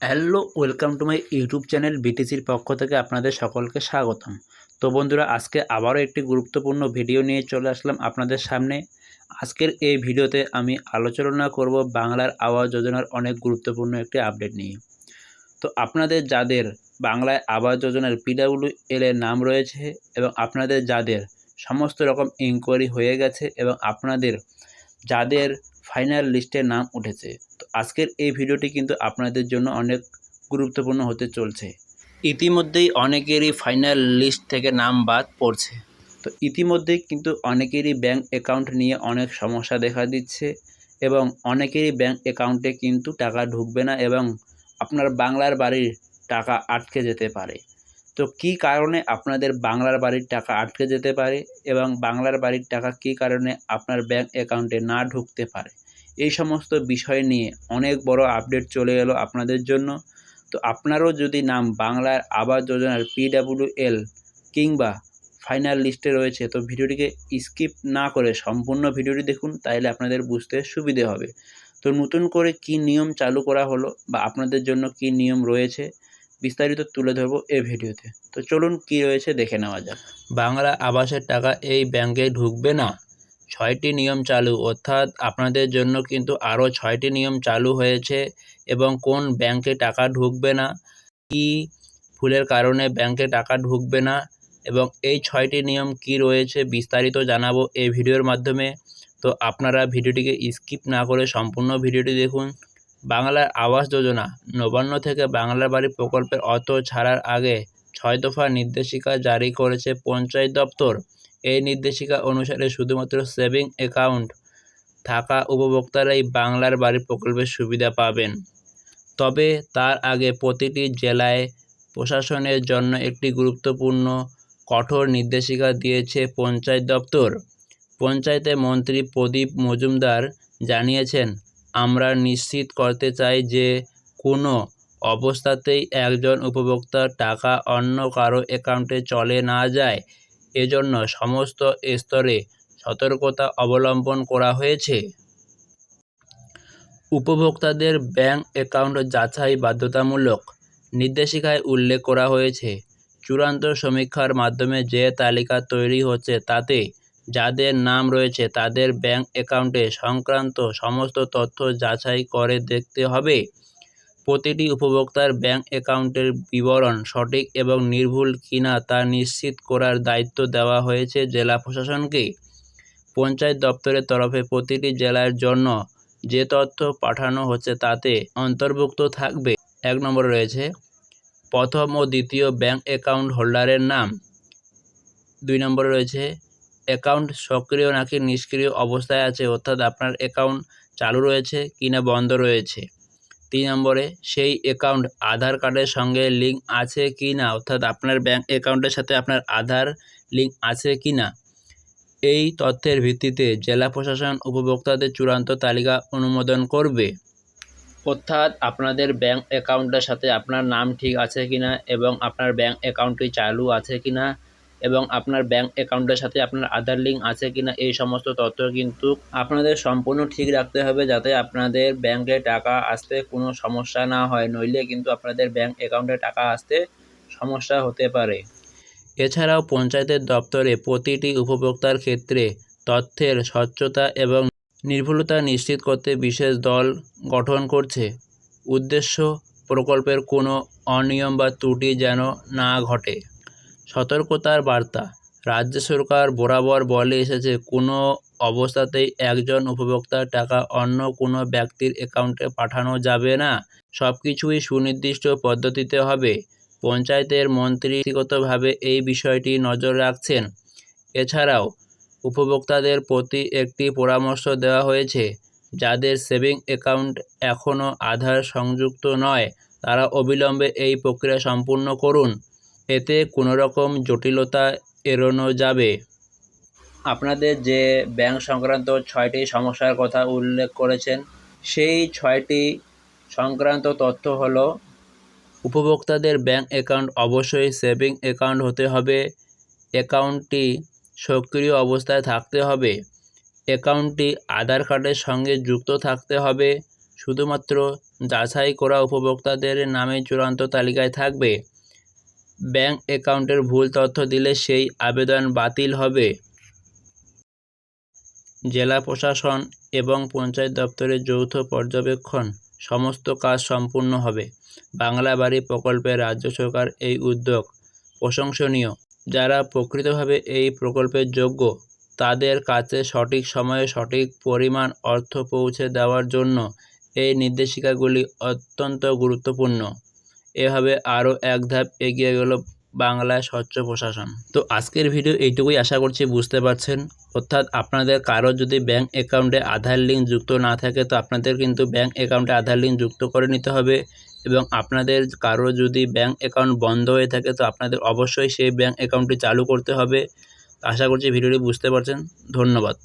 Hello, welcome to my YouTube channel বিটিসির পক্ষ থেকে আপনাদের সকলকে স্বাগতম। তো বন্ধুরা, আজকে আবারও একটি গুরুত্বপূর্ণ ভিডিও নিয়ে চলে আসলাম আপনাদের সামনে। আজকের এই ভিডিওতে আমি আলোচনা করব বাংলার আবাস যোজনার অনেক গুরুত্বপূর্ণ একটি আপডেট নিয়ে। তো আপনাদের যাদের বাংলায় আবাস যোজনার পিডাব্লিউ এর নাম রয়েছে এবং আপনাদের যাদের সমস্ত রকম ইনকোয়ারি হয়ে গেছে এবং আপনাদের যাদের ফাইনাল লিস্টে নাম উঠেছে আজকের এই ভিডিওটি কিন্তু আপনাদের জন্য অনেক গুরুত্বপূর্ণ হতে চলছে। ইতিমধ্যেই অনেকেরই ফাইনাল লিস্ট থেকে নাম বাদ পড়ছে। তো ইতিমধ্যেই কিন্তু অনেকেরই ব্যাংক অ্যাকাউন্ট নিয়ে অনেক সমস্যা দেখা দিচ্ছে এবং অনেকেরই ব্যাংক অ্যাকাউন্টে কিন্তু টাকা ঢুকবে না এবং আপনার বাংলার বাড়ির টাকা আটকে যেতে পারে। তো কি কারণে আপনাদের বাংলার বাড়ির টাকা আটকে যেতে পারে এবং বাংলার বাড়ির টাকা কি কারণে আপনার ব্যাংক অ্যাকাউন্টে না ঢুকতে পারে? এই সমস্ত বিষয় নিয়ে অনেক বড় আপডেট চলে এলো আপনাদের জন্য। তো আপনারও যদি নাম বাংলার আবাস যোজনার পিডাব্লিউ এল কিংবা ফাইনাল লিস্টে রয়েছে, তো ভিডিওটিকে স্কিপ না করে সম্পূর্ণ ভিডিওটি দেখুন তাহলে আপনাদের বুঝতে সুবিধে হবে। তো নতুন করে কি নিয়ম চালু করা হলো বা আপনাদের জন্য কি নিয়ম রয়েছে বিস্তারিত তুলে ধরবো এই ভিডিওতে। তো চলুন কি রয়েছে দেখে নেওয়া যাক। বাংলা আবাসের টাকা এই ব্যাংকে ঢুকবে না? ছয়টি নিয়ম চালু, অর্থাৎ আপনাদের জন্য কিন্তু আরও ছয়টি নিয়ম চালু হয়েছে এবং কোন ব্যাংকে টাকা ঢুকবে না, কি ভুলের কারণে ব্যাংকে টাকা ঢুকবে না এবং এই ছয়টি নিয়ম কি রয়েছে বিস্তারিত জানাব এই ভিডিওর মাধ্যমে। তো আপনারা ভিডিওটিকে স্কিপ না করে সম্পূর্ণ ভিডিওটি দেখুন। বাংলার আবাস যোজনা নবান্ন থেকে বাংলার বাড়ি প্রকল্পের অর্থ ছাড়ার আগে ছয় দফা নির্দেশিকা জারি করেছে পঞ্চায়েত দপ্তর। এই নির্দেশিকা অনুসারে শুধুমাত্র সেভিং অ্যাকাউন্ট থাকা উপভোক্তারাই বাংলার বাড়ি প্রকল্পের সুবিধা পাবেন। তবে তার আগে প্রতিটি জেলায় প্রশাসনের জন্য একটি গুরুত্বপূর্ণ, কঠোর নির্দেশিকা দিয়েছে পঞ্চায়েত দপ্তর। পঞ্চায়েতে মন্ত্রী প্রদীপ মজুমদার জানিয়েছেন আমরা নিশ্চিত করতে চাই যে কোনো অবস্থাতেই একজন উপভোক্তার টাকা অন্য কারও অ্যাকাউন্টে চলে না যায়। এজন্য সমস্ত স্তরে সতর্কতা অবলম্বন করা হয়েছে। উপভোক্তাদের ব্যাংক অ্যাকাউন্ট যাচাই বাধ্যতামূলক নির্দেশিকায় উল্লেখ করা হয়েছে। চূড়ান্ত সমীক্ষার মাধ্যমে যে তালিকা তৈরি হচ্ছে তাতে যাদের নাম রয়েছে তাদের ব্যাংক অ্যাকাউন্টে সংক্রান্ত সমস্ত তথ্য যাচাই করে দেখতে হবে। প্রতিটি উপভোক্তার ব্যাংক অ্যাকাউন্টের বিবরণ সঠিক এবং নির্ভুল কিনা তা নিশ্চিত করার দায়িত্ব দেওয়া হয়েছে জেলা প্রশাসনকে। পঞ্চায়েত দপ্তরের তরফে প্রতিটি জেলার জন্য যে তথ্য পাঠানো হচ্ছে তাতে অন্তর্ভুক্ত থাকবে। এক নম্বরে রয়েছে, প্রথম ও দ্বিতীয় ব্যাংক অ্যাকাউন্ট হোল্ডারের নাম। দুই নম্বরে রয়েছে অ্যাকাউন্ট সক্রিয় নাকি নিষ্ক্রিয় অবস্থায় আছে, অর্থাৎ আপনার অ্যাকাউন্ট চালু রয়েছে কি না বন্ধ রয়েছে। তিন নম্বরে, সেই অ্যাকাউন্ট আধার কার্ডের সঙ্গে লিঙ্ক আছে কি না অর্থাৎ আপনার ব্যাংক অ্যাকাউন্টের সাথে আপনার আধার লিঙ্ক আছে কি না এই তথ্যের ভিত্তিতে জেলা প্রশাসন উপভোক্তাদের চূড়ান্ত তালিকা অনুমোদন করবে। অর্থাৎ আপনাদের ব্যাঙ্ক অ্যাকাউন্টের সাথে আপনার নাম ঠিক আছে কি না এবং আপনার ব্যাঙ্ক অ্যাকাউন্টটি চালু আছে কি না এবং আপনার ব্যাংক অ্যাকাউন্টের সাথে আপনার আধার লিঙ্ক আছে কি না এই সমস্ত তথ্য কিন্তু আপনাদের সম্পূর্ণ ঠিক রাখতে হবে যাতে আপনাদের ব্যাংকে টাকা আসতে কোনো সমস্যা না হয়। নইলে কিন্তু আপনাদের ব্যাংক অ্যাকাউন্টে টাকা আসতে সমস্যা হতে পারে। এছাড়াও পঞ্চায়েতের দপ্তরে প্রতিটি উপভোক্তার ক্ষেত্রে তথ্যের স্বচ্ছতা এবং নির্ভুলতা নিশ্চিত করতে বিশেষ দল গঠন করছে। উদ্দেশ্য, প্রকল্পের কোনো অনিয়ম বা ত্রুটি যেন না ঘটে। সতর্কতার বার্তা। রাজ্য সরকার বরাবর বলে এসেছে, কোনো অবস্থাতেই একজন উপভোক্তার টাকা অন্য কোনো ব্যক্তির অ্যাকাউন্টে পাঠানো যাবে না। সব কিছুই সুনির্দিষ্ট পদ্ধতিতে হবে। পঞ্চায়েতের মন্ত্রী ব্যক্তিগতভাবে এই বিষয়টি নজর রাখছেন। এছাড়াও, উপভোক্তাদের প্রতি একটি পরামর্শ দেওয়া হয়েছে, যাদের সেভিং অ্যাকাউন্ট এখনও আধার সংযুক্ত নয়, তারা অবিলম্বে এই প্রক্রিয়া সম্পূর্ণ করুন। এতে কোনো রকম জটিলতা এড়ানো যাবে। আপনাদের যে ব্যাংক সংক্রান্ত ছয়টি সমস্যার কথা উল্লেখ করেছেন, সেই ছয়টি সংক্রান্ত তথ্য হলো, উপভোক্তাদের ব্যাংক অ্যাকাউন্ট অবশ্যই সেভিং অ্যাকাউন্ট হতে হবে, অ্যাকাউন্টটি সক্রিয় অবস্থায় থাকতে হবে, অ্যাকাউন্টটি আধার কার্ডের সঙ্গে যুক্ত থাকতে হবে, শুধুমাত্র যাচাই করা উপভোক্তাদের নামে চূড়ান্ত তালিকায় থাকবে। ব্যাংক অ্যাকাউন্টের ভুল তথ্য দিলে সেই আবেদন বাতিল হবে। জেলা প্রশাসন এবং পঞ্চায়েত দপ্তরের যৌথ পর্যবেক্ষণ, সমস্ত কাজ সম্পূর্ণ হবে। বাংলা বাড়ি প্রকল্পে রাজ্য সরকার এই উদ্যোগ প্রশংসনীয়। যারা প্রকৃতভাবে এই প্রকল্পের যোগ্য, তাদের কাছে সঠিক সময়ে সঠিক পরিমাণ অর্থ পৌঁছে দেওয়ার জন্য এই নির্দেশিকাগুলি অত্যন্ত গুরুত্বপূর্ণ। এভাবে আরও এক ধাপ এগিয়ে গেল বাংলায় স্বচ্ছ প্রশাসন। তো আজকের ভিডিও এইটুকুই আশা করছি বুঝতে পারছেন। অর্থাৎ আপনাদের কারও যদি ব্যাংক অ্যাকাউন্টে আধার লিঙ্ক যুক্ত না থাকে, তো আপনাদের কিন্তু ব্যাংক অ্যাকাউন্টে আধার লিঙ্ক যুক্ত করে নিতে হবে এবং আপনাদের কারও যদি ব্যাংক অ্যাকাউন্ট বন্ধ হয়ে থাকে, তো আপনাদের অবশ্যই সেই ব্যাংক অ্যাকাউন্টটি চালু করতে হবে। আশা করছি ভিডিওটি বুঝতে পারছেন। ধন্যবাদ।